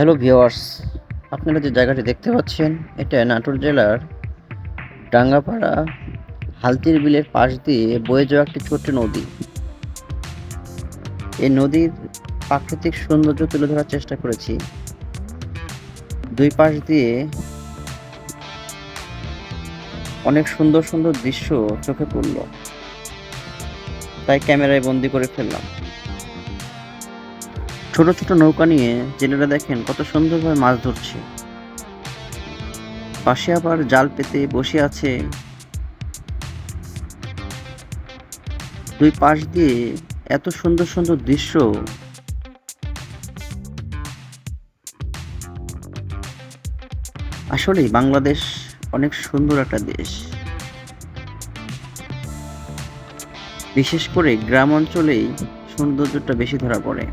Hello viewers আপনারা যে জায়গাটি দেখতে পাচ্ছেন, এটা নাটোর জেলার ডাঙ্গাপাড়া হালতির বিলের পাশ দিয়ে বয়ে যাওয়া একটি ছোট্ট নদী। এই নদীর প্রাকৃতিক সৌন্দর্য তুলে ধরার চেষ্টা করেছি। দুই পাশ দিয়ে অনেক সুন্দর সুন্দর দৃশ্য চোখে পড়ল। তাই ক্যামেরায় বন্দি করে ফেললাম। ছোট ছোট নৌকা নিয়ে জেলেরা দেখেন কত সুন্দরভাবে মাছ ধরছে। পাশে আবার জাল পেতে বসে আছে দুই পাশ দিয়ে এত সুন্দর সুন্দর দৃশ্য। আসলে বাংলাদেশ অনেক সুন্দর একটা দেশ। বিশেষ করে গ্রাম অঞ্চলেই সৌন্দর্যটা বেশি ধরা পড়ে।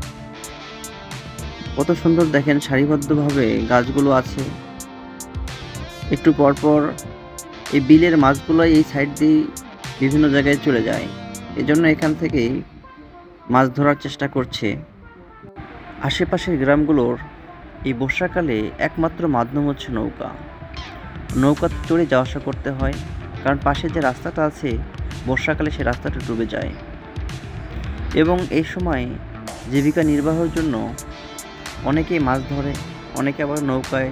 কত সুন্দর দেখেন সারিবদ্ধভাবে গাছগুলো আছে। একটু পরপর এই বিলের মাছগুলো এই সাইড দিয়ে বিভিন্ন জায়গায় চলে যায়। এজন্য এখান থেকেই মাছ ধরার চেষ্টা করছে। আশেপাশের গ্রামগুলোর এই বর্ষাকালে একমাত্র মাধ্যম হচ্ছে নৌকা। নৌকা চড়ে যাওয়া আসা করতে হয়, কারণ পাশে যে রাস্তাটা আছে, বর্ষাকালে সে রাস্তাটা ডুবে যায়। এবং এই সময় জীবিকা নির্বাহের জন্য অনেকেই মাছ ধরে, অনেকে আবার নৌকায়,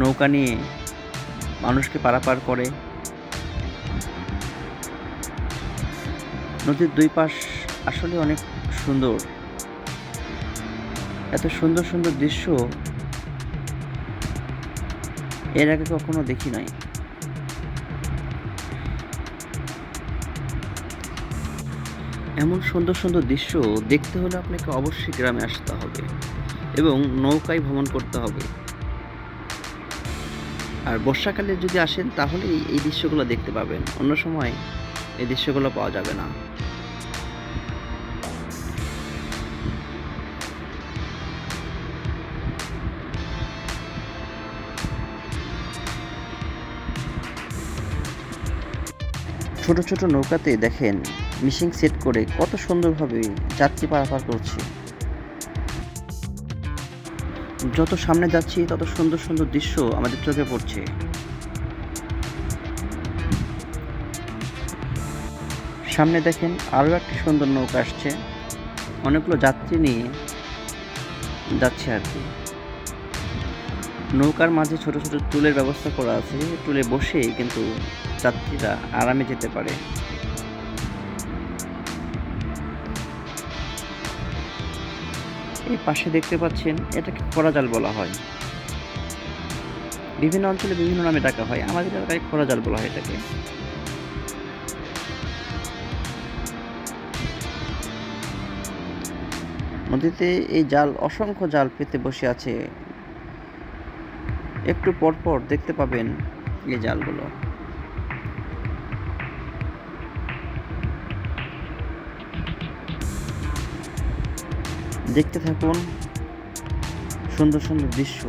নৌকা নিয়ে মানুষকে পারাপার করে। নদীর দুই পাশ আসলে অনেক সুন্দর। এত সুন্দর সুন্দর দৃশ্য এর আগে কখনো দেখি নাই। এমন সুন্দর সুন্দর দৃশ্য দেখতে হলে আপনাকে অবশ্যই গ্রামে আসতে হবে। এবং নৌকায় ভ্রমণ করতে হবে। আর বর্ষাকালে যদি আসেন তাহলে এই দৃশ্যগুলো দেখতে পাবেন। অন্য সময় এই দৃশ্যগুলো পাওয়া যাবে না। ছোট ছোট নৌকাতে দেখেন, মিশিং সেট করে কত সুন্দরভাবে যাত্রী পারাপার করছে। যত সামনে যাচ্ছি, তত সুন্দর সুন্দর দৃশ্য আমাদের চোখে পড়ছে। সামনে দেখেন আরও একটি সুন্দর নৌকা আসছে। অনেকগুলো যাত্রী নিয়ে যাচ্ছে আর কি। নৌকার মাঝে ছোট ছোট টুলের ব্যবস্থা করা আছে। টুলে বসে কিন্তু যাত্রীরা আরামে যেতে পারে। এই পাশে দেখতে পাচ্ছেন, এটাকে খরা জাল বলা হয়। বিভিন্ন অঞ্চলে বিভিন্ন নামে ডাকা হয়। আমাদের এলাকায় খরা জাল বলা হয় এটাকে। নদীতে এই জাল, অসংখ্য জাল পেতে বসে আছে। একটু পরপর দেখতে পাবেন এই জালগুলো। দেখতে থাকুন। সুন্দর সুন্দর দৃশ্য।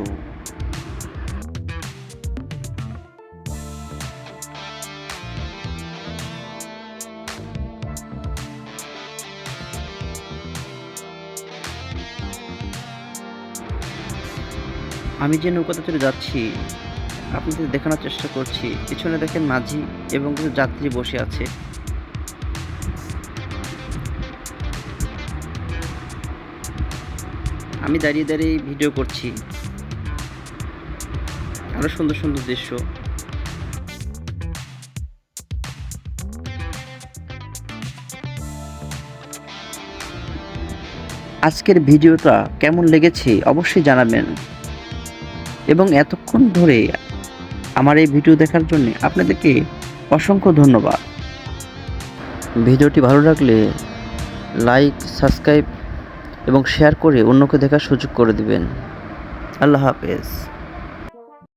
আমি যে নৌকাতে চলে যাচ্ছি, আপনাদের দেখানোর চেষ্টা করছি। পিছনে দেখেন মাঝি এবং কিছু যাত্রী বসে আছে। আমি দাঁড়িয়ে দাঁড়িয়ে ভিডিও করছি। আরও সুন্দর সুন্দর দৃশ্য। আজকের ভিডিওটা কেমন লেগেছে অবশ্যই জানাবেন। এবং এতক্ষণ ধরে আমার এই ভিডিও দেখার জন্য আপনাদেরকে অসংখ্য ধন্যবাদ। ভিডিওটি ভালো লাগলে লাইক, সাবস্ক্রাইব এবং শেয়ার করে অন্যকে দেখার সুযোগ করে দিবেন। আল্লাহ হাফেজ।